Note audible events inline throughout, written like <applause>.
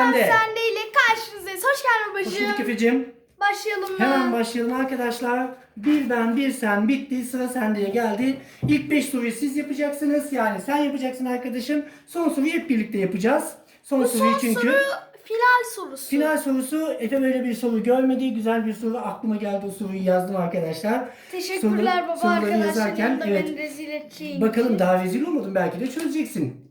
Sende. Sende ile karşınızdayız. Hoş geldin Hoş babacığım. bulduk Efe'cim. Başlayalım mı? Hemen başlayalım arkadaşlar. Bir ben bir sen bitti. Sıra sendeye geldi. İlk 5 soruyu siz yapacaksınız. Yani sen yapacaksın arkadaşım. Son soruyu hep birlikte yapacağız. Son Bu soruyu son çünkü. soru final sorusu. Final sorusu Efe böyle bir soru görmedi. Güzel bir soru. Aklıma geldi o soruyu yazdım arkadaşlar. Teşekkürler Soru- baba arkadaşlar. yazarken, evet. beni rezil edeceğin Bakalım daha rezil olmadın belki de çözeceksin.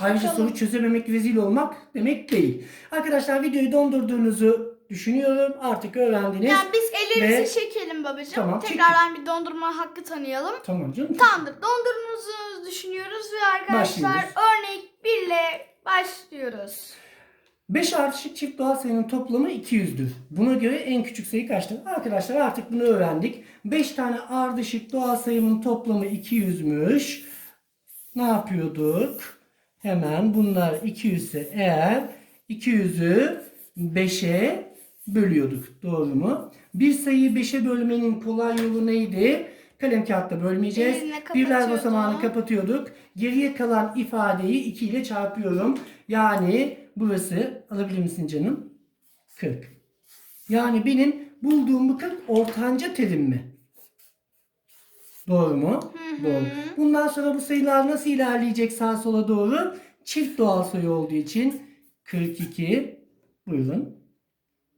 Ayrıca Bakalım. soru çözememek rezil olmak demek değil. Arkadaşlar videoyu dondurduğunuzu düşünüyorum. Artık öğrendiniz. Yani biz ellerimizi Ve- çekelim babacığım. Tamam, Tekrardan bir dondurma hakkı tanıyalım. Tamam canım. Tamamdır. Dondurduğunuzu düşünüyoruz ve arkadaşlar Başlıyoruz. örnek 1 ile başlıyoruz. 5 ardışık çift doğal sayının toplamı 200'dür. Buna göre en küçük sayı kaçtır? Arkadaşlar artık bunu öğrendik. 5 tane ardışık doğal sayımın toplamı 200'müş. Ne yapıyorduk? Hemen bunlar 200 ise eğer 200'ü 5'e bölüyorduk. Doğru mu? Bir sayıyı 5'e bölmenin kolay yolu neydi? Kalem kağıtta bölmeyeceğiz. Birler basamağını kapatıyorduk. Geriye kalan ifadeyi 2 ile çarpıyorum. Yani burası alabilir misin canım? 40. Yani benim bulduğum bu 40 ortanca terim mi? Doğru mu? Doğru. Bundan sonra bu sayılar nasıl ilerleyecek sağa sola doğru? Çift doğal sayı olduğu için 42. Buyurun.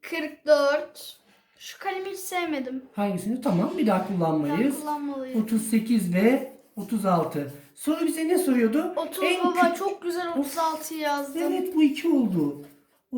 44. Şu kalemi hiç sevmedim. Hangisini? Tamam bir daha kullanmayız. kullanmalıyım. 38 ve 36. Soru bize ne soruyordu? 30 En baba çok güzel 36 yazdım. Evet bu 2 oldu.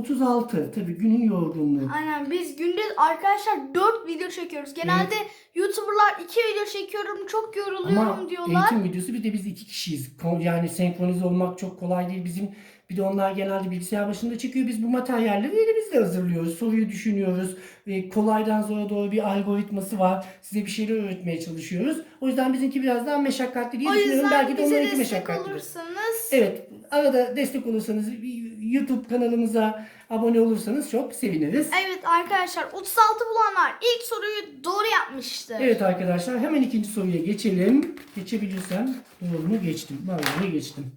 36. Tabii günün yorgunluğu. Aynen biz günde arkadaşlar 4 video çekiyoruz. Genelde YouTuber'lar 2 video çekiyorum çok yoruluyorum Ama diyorlar. eğitim videosu bir de biz iki kişiyiz. Ko- Yani senkronize olmak çok kolay değil. Bizim bir de onlar genelde bilgisayar başında çekiyor. Biz bu materyalleri elimizle hazırlıyoruz. Soruyu düşünüyoruz. E, kolaydan zora doğru bir algoritması var. Size bir şeyler öğretmeye çalışıyoruz. O yüzden bizimki biraz daha meşakkatli diye O düşünüyorum. yüzden Belki de bize onlarınki destek meşakkatlidir. olursanız Evet. Arada destek olursanız YouTube kanalımıza abone olursanız çok seviniriz. Evet arkadaşlar 36 bulanlar ilk soruyu doğru yapmıştır. Evet arkadaşlar hemen ikinci soruya geçelim. Geçebilirsem doğru mu geçtim. Vallahi geçtim.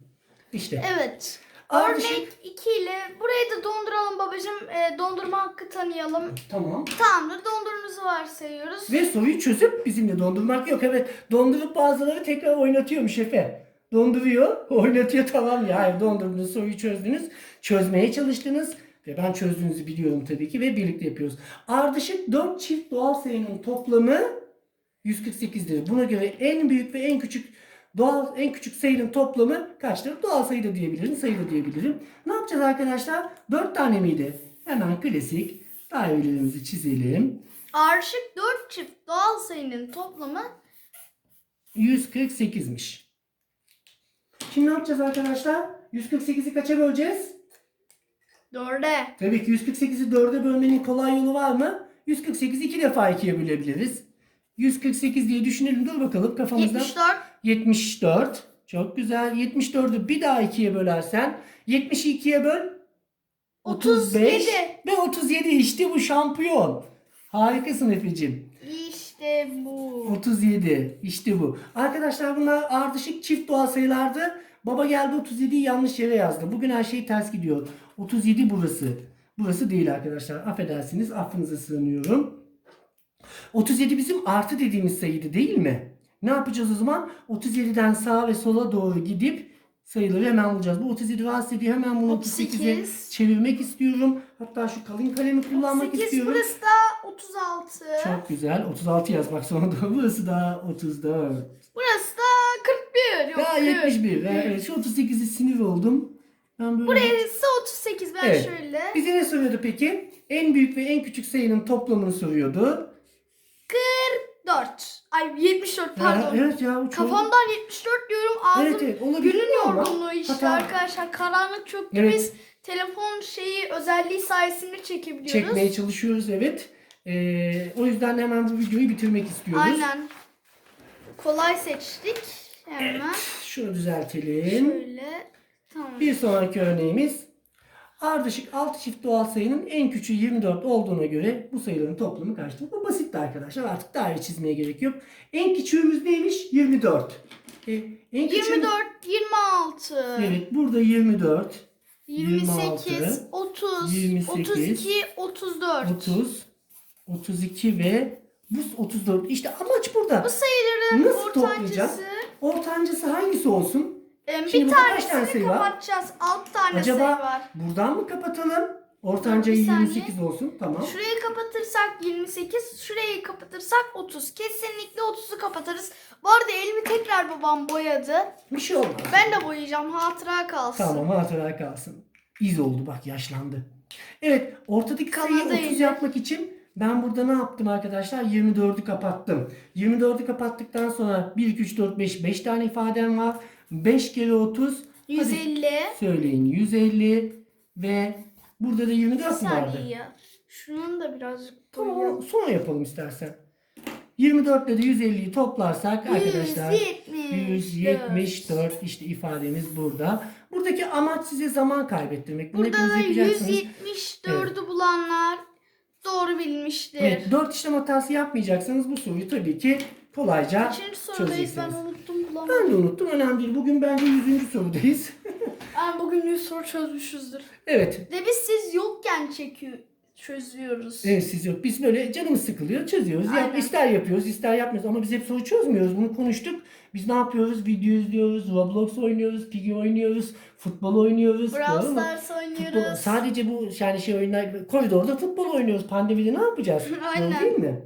İşte. Evet. Örnek 2 ile burayı da donduralım babacığım. Ee, dondurma hakkı tanıyalım. Tamam. Tamamdır dondurumuzu varsayıyoruz. Ve soruyu çözüp bizimle dondurmak yok. Evet dondurup bazıları tekrar oynatıyormuş Efe. Donduruyor, <laughs> oynatıyor tamam ya. Hayır dondurdunuz, soruyu çözdünüz. Çözmeye çalıştınız. Ve ben çözdüğünüzü biliyorum tabii ki ve birlikte yapıyoruz. Ardışık 4 çift doğal sayının toplamı 148'dir. Buna göre en büyük ve en küçük doğal en küçük sayının toplamı kaçtır? Doğal sayı da diyebilirim, sayı da diyebilirim. Ne yapacağız arkadaşlar? 4 tane miydi? Hemen klasik dairelerimizi çizelim. Ardışık 4 çift doğal sayının toplamı 148'miş. Şimdi ne yapacağız arkadaşlar? 148'i kaça böleceğiz? 4'e. Tabii ki 148'i 4'e bölmenin kolay yolu var mı? 148'i 2 defa 2'ye bölebiliriz. 148 diye düşünelim. Dur bakalım kafamızda. 74. 74. Çok güzel. 74'ü bir daha 2'ye bölersen 70'i 2'ye böl. 35 37. ve 37 işte bu şampiyon. Harikasın Efe'cim. İşte bu. 37. İşte bu. Arkadaşlar bunlar ardışık çift doğal sayılardı. Baba geldi 37'yi yanlış yere yazdı. Bugün her şey ters gidiyor. 37 burası. Burası değil arkadaşlar. Affedersiniz. Affınıza sığınıyorum. 37 bizim artı dediğimiz sayıydı değil mi? Ne yapacağız o zaman? 37'den sağa ve sola doğru gidip sayıları hemen bulacağız. Bu 37 rahatsız ediyor. Hemen bunu 38. 38'e çevirmek istiyorum. Hatta şu kalın kalemi kullanmak 8 istiyorum. burası da 36. Çok güzel. 36 yazmak sonra da <laughs> burası da 34. Burası da 41. Yok, Ya 40. 71. Ben, evet, şu 38'i sinir oldum. Ben böyle... Burası 38. Ben Evet. şöyle. Bize ne soruyordu peki? En büyük ve en küçük sayının toplamını soruyordu. 44. Ay 74 Ha, pardon. evet ya. çok- Kafamdan 74 diyorum ağzım. Evet, evet, olabilir Günün ama yorgunluğu işte hata- arkadaşlar. Karanlık çöktü Evet. biz telefon şeyi özelliği sayesinde çekebiliyoruz. Çekmeye çalışıyoruz evet. Ee, o yüzden hemen bu videoyu bitirmek istiyoruz. Aynen. Kolay seçtik. Hemen Şunu düzeltelim. şöyle. Tamam. Bir sonraki örneğimiz ardışık 6 çift doğal sayının en küçüğü 24 olduğuna göre bu sayıların toplamı kaçtır? Bu basitti arkadaşlar. Artık daire çizmeye gerek yok. En küçüğümüz neymiş? 24. E, en küçüğümüz- 24, 26. Evet burada 24. 28, 30, 28, 32, 34. 30, 32 ve bu 34. İşte amaç burada. Bu sayıların Nasıl toplayacağız? ortancası. Ortancası hangisi olsun? Em, Şimdi bir burada kaç tane tanesini sayı var? kapatacağız. 6 tane Acaba sayı var. buradan mı kapatalım? Bir saniye. 28 olsun. Tamam. Şurayı kapatırsak 28, şurayı kapatırsak 30. Kesinlikle 30'u kapatırız. Bu arada elimi tekrar babam boyadı. Bir şey olmaz. Ben de boyayacağım. Hatıra kalsın. Tamam hatıra kalsın. İz oldu bak yaşlandı. Evet ortadaki sayıyı Kanadı 30 eli. yapmak için ben burada ne yaptım arkadaşlar? 24'ü kapattım. 24'ü kapattıktan sonra 1, 2, 3, 4, 5, 5 tane ifadem var. 5 kere 30. Hadi 150. söyleyin 150 ve burada da Bir 24 mu vardı? saniye ya. Şunun da birazcık Tamam sonra yapalım istersen. 24 ile de 150'yi toplarsak arkadaşlar 174. 174 işte ifademiz burada. Buradaki amaç size zaman kaybettirmek. Bunu Burada hepiniz da yapacaksınız. 174'ü bulanlar doğru bilmiştir. Evet, 4 işlem hatası yapmayacaksanız bu soruyu tabii ki kolayca Kaçıncı sorudayız ben çözeceksiniz. unuttum bulamadım. Ben de unuttum. Önemli değil. Bugün bence 100. sorudayız. Ben bugün 100 soru çözmüşüzdür. evet. De biz siz yokken çekiyor, çözüyoruz. Evet siz yok. Biz böyle canımız sıkılıyor. Çözüyoruz. Yap, Aynen. ister yapıyoruz ister yapmıyoruz. Ama biz hep soru çözmüyoruz. Bunu konuştuk. Biz ne yapıyoruz? Video izliyoruz. Roblox oynuyoruz. Piggy oynuyoruz. Futbol oynuyoruz. Brawl? Stars Futbol, oynuyoruz. sadece bu yani şey oyunlar koridorda futbol oynuyoruz. Pandemide ne yapacağız? <laughs> Aynen. Doğru değil mi?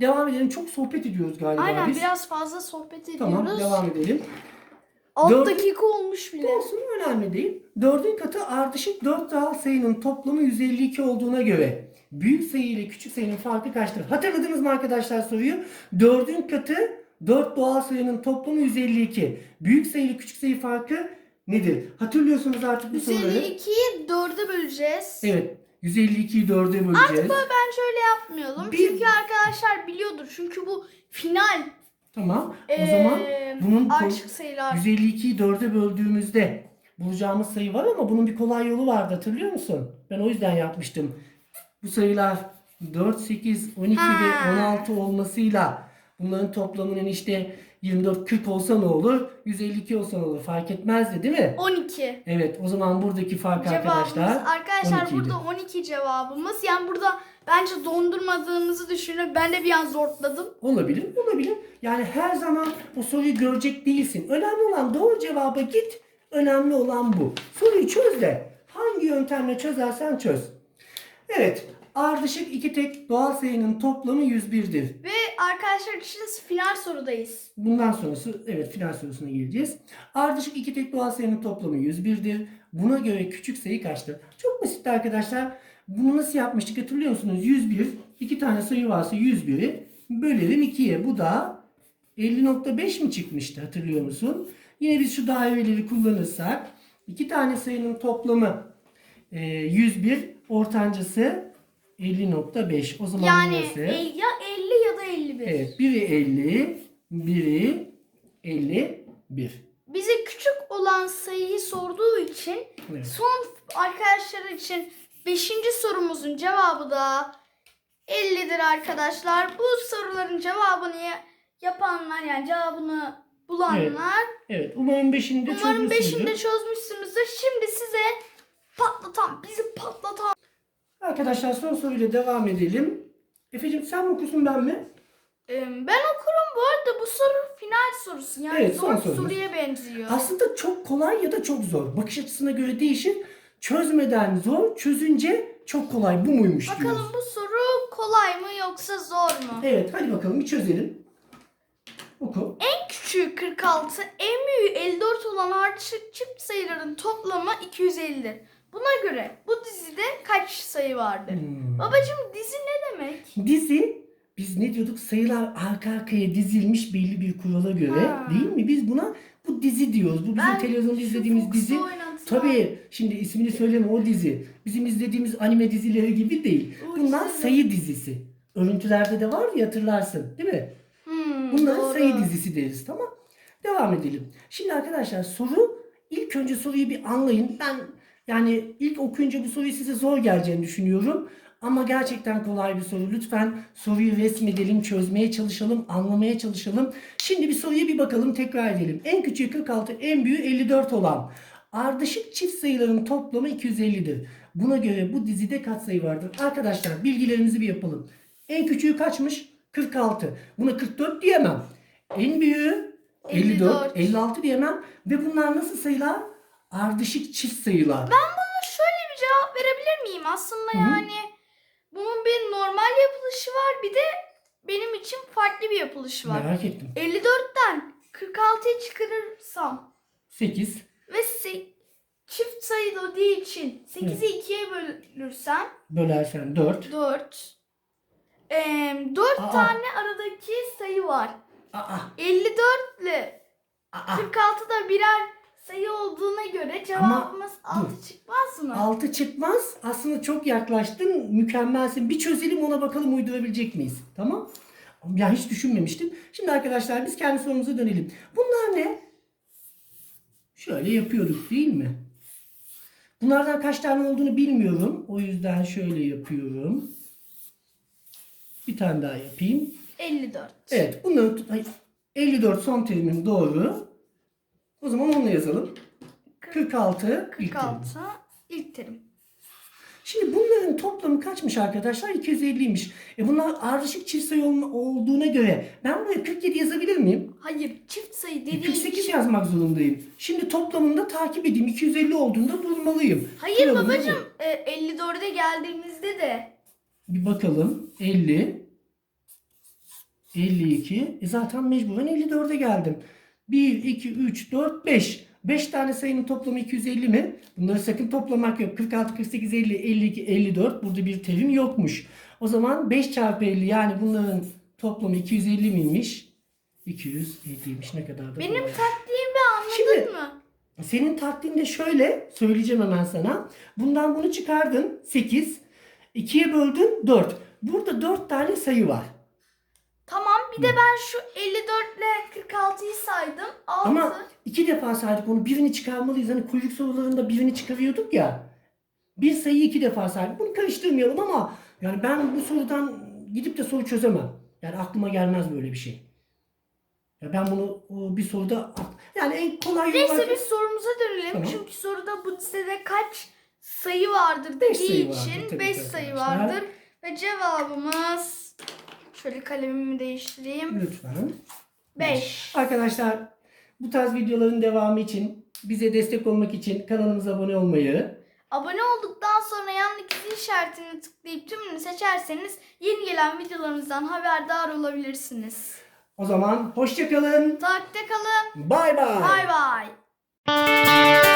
Devam edelim. Çok sohbet ediyoruz galiba Aynen biz. biraz fazla sohbet ediyoruz. Tamam devam edelim. 6 Dört- dakika olmuş bile. Olsun önemli değil. Dördün katı ardışık 4 doğal sayının toplamı 152 olduğuna göre büyük sayı ile küçük sayının farkı kaçtır? Hatırladınız mı arkadaşlar soruyu? Dördün katı 4 doğal sayının toplamı 152. Büyük sayı ile küçük sayı farkı nedir? Hatırlıyorsunuz artık bu soruları. 152'yi 4'e böleceğiz. Evet. 152'yi 4'e böleceğiz. Bence öyle yapmayalım. Bir- Çünkü arkadaşlar biliyordur. Çünkü bu final. Tamam. O Ee, zaman bunun ko- Ardışık sayılar. 152'yi 4'e böldüğümüzde bulacağımız sayı var ama bunun bir kolay yolu vardı hatırlıyor musun? Ben o yüzden yapmıştım. Bu sayılar 4, 8, 12 ve Ha. 16 olmasıyla bunların toplamının işte 24, 40 olsa ne olur? 152 olsa ne olur? Fark etmezdi değil mi? 12. Evet o zaman buradaki fark Cevabımız arkadaşlar arkadaşlar 12 idi. burada 12 cevabımız. Yani burada bence dondurmadığımızı düşünün. Ben de bir an zorladım. Olabilir, olabilir. Yani her zaman o soruyu görecek değilsin. Önemli olan doğru cevaba git. Önemli olan bu. Soruyu çöz de. Hangi yöntemle çözersen çöz. Evet. Ardışık iki tek doğal sayının toplamı 101'dir. Ve arkadaşlar şimdi final sorudayız. Bundan sonrası evet final sorusuna geleceğiz. Ardışık iki tek doğal sayının toplamı 101'dir. Buna göre küçük sayı kaçtır? Çok basit arkadaşlar. Bunu nasıl yapmıştık hatırlıyor musunuz? 101. iki tane sayı varsa 101'i bölelim 2'ye. Bu da 50.5 mi çıkmıştı hatırlıyor musun? Yine biz şu daireleri kullanırsak iki tane sayının toplamı e, 101 ortancası 50.5. O zaman Yani burası e, ya 50 ya da 51. Evet, biri 50, biri 51. Bize küçük olan sayıyı sorduğu için Evet. son arkadaşlar için 5. sorumuzun cevabı da 50'dir arkadaşlar. Bu soruların cevabını ya- yapanlar yani cevabını bulanlar Evet, umarım 5'ini de umarım 5'inde çözmüşsünüzdür. çözmüşsünüzdür. Şimdi size patlatan, bizi patlatan Arkadaşlar son soruyla devam edelim. Efe'cim sen mi okursun ben mi? Ee, ben okurum bu arada bu soru final sorusu yani Evet, son zor sorumuz. soruya benziyor. Aslında çok kolay ya da çok zor. Bakış açısına göre değişir. Çözmeden zor, çözünce çok kolay. Bu muymuş Bakalım diyoruz. bu soru kolay mı yoksa zor mu? Evet, hadi bakalım bir çözelim. Oku. En küçüğü 46, en büyüğü 54 olan ardışık çift sayıların toplamı 250'dir. Buna göre bu dizide kaç sayı vardır? Hmm. Babacım dizi ne demek? Dizi biz ne diyorduk sayılar arka arkaya dizilmiş belli bir kurala göre Ha. değil mi? Biz buna bu dizi diyoruz. Bu bizim Ben televizyonda izlediğimiz dizi. Tabii şimdi ismini söyleme o dizi. Bizim izlediğimiz anime dizileri gibi değil. O Bunlar dizi- sayı dizisi. Örüntülerde de var ya hatırlarsın değil mi? Hmm, Bunlara doğru. sayı dizisi deriz tamam. Devam edelim. Şimdi arkadaşlar soru ilk önce soruyu bir anlayın. Ben yani ilk okuyunca bu soruyu size zor geleceğini düşünüyorum. Ama gerçekten kolay bir soru. Lütfen soruyu resmedelim, çözmeye çalışalım, anlamaya çalışalım. Şimdi bir soruya bir bakalım, tekrar edelim. En küçüğü 46, en büyüğü 54 olan ardışık çift sayıların toplamı 250'dir. Buna göre bu dizide kaç sayı vardır? Arkadaşlar bilgilerimizi bir yapalım. En küçüğü kaçmış? 46. Buna 44 diyemem. En büyüğü 54, 54. 56 diyemem. Ve bunlar nasıl sayılar? Ardışık çift sayılar. Ben buna şöyle bir cevap verebilir miyim? Aslında Hı. yani bunun bir normal yapılışı var bir de benim için farklı bir yapılışı var. Merak ettim. 54'ten 46'ya çıkarırsam 8. ve çift sayılı olduğu için 8'i 2'ye bölürsem Bölersen 4. 4 ee, 4 Aa. tane aradaki sayı var. Aa, 54 ile aa. 46 da birer sayı olduğuna göre cevabımız 6 çıkmaz mı? 6 çıkmaz. Aslında çok yaklaştın. Mükemmelsin. Bir çözelim ona bakalım uydurabilecek miyiz? Tamam? Ya hiç düşünmemiştim. Şimdi arkadaşlar biz kendi sorumuza dönelim. Bunlar ne? Şöyle yapıyorduk değil mi? Bunlardan kaç tane olduğunu bilmiyorum. O yüzden şöyle yapıyorum. Bir tane daha yapayım. 54. Evet bunları tut- hayır, 54 son terimim doğru. O zaman onu yazalım. 46 ilk terim. 46 ilk terim. Şimdi bunların toplamı kaçmış arkadaşlar? 250'ymiş. E bunlar ardışık çift sayı olduğuna göre ben buraya 47 yazabilir miyim? Hayır çift sayı E, dediğim 48 için- yazmak zorundayım. Şimdi toplamını da takip edeyim. 250 olduğunda durmalıyım. Hayır babacım bu. e, 54'e geldiğimizde de Bir bakalım. 50 52 e zaten mecburen 54'e geldim. 1, 2, 3, 4, 5. 5 tane sayının toplamı 250 mi? Bunları sakın toplamak yok. 46, 48, 50, 52, 54. Burada bir terim yokmuş. O zaman 5 çarpı 50 yani bunların toplamı 250 miymiş? 250'ymiş ne kadar da benim kolay. taktiğimi anladın Şimdi- mı? Senin taktiğinde şöyle söyleyeceğim hemen sana. Bundan bunu çıkardın 8. 2'ye böldün 4. Burada 4 tane sayı var. Bir de ben şu 54 ile 46'yı saydım. 6. Ama iki defa saydık onu. Birini çıkarmalıyız. Hani kuyruk sorularında birini çıkarıyorduk ya. Bir sayıyı iki defa saydık. Bunu karıştırmayalım ama yani ben bu sorudan gidip de soru çözemem. Yani aklıma gelmez böyle bir şey. Ya ben bunu bir soruda yani en kolay Neyse biz sorumuza dönelim. Tamam. Çünkü soruda bu listede kaç sayı vardır Beş dediği sayı için tabii 5 ki sayı vardır. Ve cevabımız şöyle kalemimi değiştireyim. lütfen. 5. Arkadaşlar bu tarz videoların devamı için bize destek olmak için kanalımıza abone olmayı, Abone olduktan sonra yandaki zil işaretini tıklayıp tümünü seçerseniz yeni gelen videolarımızdan haberdar olabilirsiniz. o zaman hoşçakalın. Takipte kalın. Bay bay. Bay bay.